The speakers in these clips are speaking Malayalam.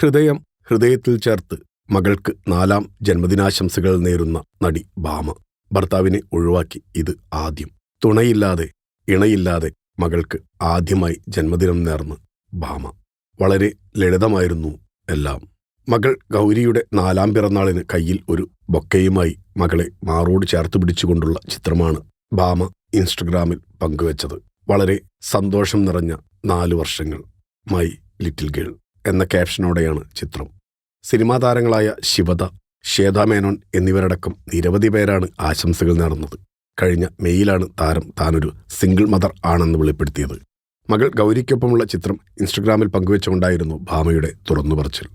ഹൃദയം ഹൃദയത്തിൽ ചേർത്ത് മകൾക്ക് നാലാം ജന്മദിനാശംസകൾ നേരുന്ന നടി ഭാമ ഭർത്താവിനെ ഒഴിവാക്കി ഇത് ആദ്യം. തുണയില്ലാതെ ഇണയില്ലാതെ മകൾക്ക് ആദ്യമായി ജന്മദിനം നേർന്ന് ഭാമ വളരെ ലളിതമായിരുന്നു എല്ലാം. മകൾ ഗൗരിയുടെ നാലാം പിറന്നാളിന് കയ്യിൽ ഒരു ബൊക്കയുമായി മകളെ മാറോട് ചേർത്ത് പിടിച്ചുകൊണ്ടുള്ള ചിത്രമാണ് ഭാമ ഇൻസ്റ്റഗ്രാമിൽ പങ്കുവച്ചത്. വളരെ സന്തോഷം നിറഞ്ഞ നാലു വർഷങ്ങൾ. മൈ ലിറ്റിൽ ഗേൾ എന്ന ക്യാപ്ഷനോടെയാണ് ചിത്രം. സിനിമാ താരങ്ങളായ ശിവദ ശ്വേതാ മേനോൻ എന്നിവരടക്കം നിരവധി പേരാണ് ആശംസകൾ നേർന്നത്. കഴിഞ്ഞ മെയ്യിലാണ് താരം താനൊരു സിംഗിൾ മദർ ആണെന്ന് വെളിപ്പെടുത്തിയത്. മകൾ ഗൗരിക്കൊപ്പമുള്ള ചിത്രം ഇൻസ്റ്റഗ്രാമിൽ പങ്കുവെച്ചുകൊണ്ടായിരുന്നു ഭാമയുടെ തുറന്നു പറച്ചിൽ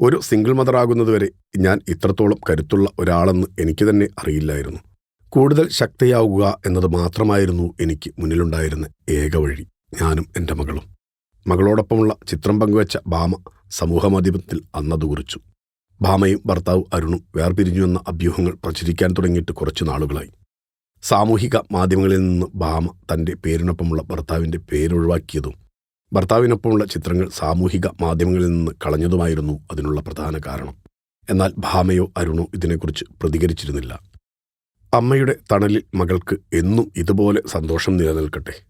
ഒരു സിംഗിൾ മദർ ആകുന്നതുവരെ ഞാൻ ഇത്രത്തോളം കരുത്തുള്ള ഒരാളെന്ന് എനിക്ക് തന്നെ അറിയില്ലായിരുന്നു. കൂടുതൽ ശക്തിയാവുക എന്നത് മാത്രമായിരുന്നു എനിക്ക് മുന്നിലുണ്ടായിരുന്ന ഏക വഴി ഞാനും എന്റെ മകളും. മകളോടൊപ്പമുള്ള ചിത്രം പങ്കുവച്ച ഭാമ സമൂഹമാധ്യമത്തിൽ അന്നത് കുറിച്ചു ഭാമയും ഭർത്താവ് അരുണും വേർപിരിഞ്ഞുവെന്ന അഭ്യൂഹങ്ങൾ പ്രചരിക്കാൻ തുടങ്ങിയിട്ട് കുറച്ചു നാളുകളായി. സാമൂഹിക മാധ്യമങ്ങളിൽ നിന്ന് ഭാമ തന്റെ പേരിനൊപ്പമുള്ള ഭർത്താവിന്റെ പേരൊഴിവാക്കിയതും ഭർത്താവിനൊപ്പമുള്ള ചിത്രങ്ങൾ സാമൂഹിക മാധ്യമങ്ങളിൽ നിന്ന് കളഞ്ഞതുമായിരുന്നു അതിനുള്ള പ്രധാന കാരണം. എന്നാൽ ഭാമയോ അരുണോ ഇതിനെക്കുറിച്ച് പ്രതികരിച്ചിരുന്നില്ല. അമ്മയുടെ തണലിൽ മകൾക്ക് എന്നും ഇതുപോലെ സന്തോഷം നിലനിൽക്കട്ടെ.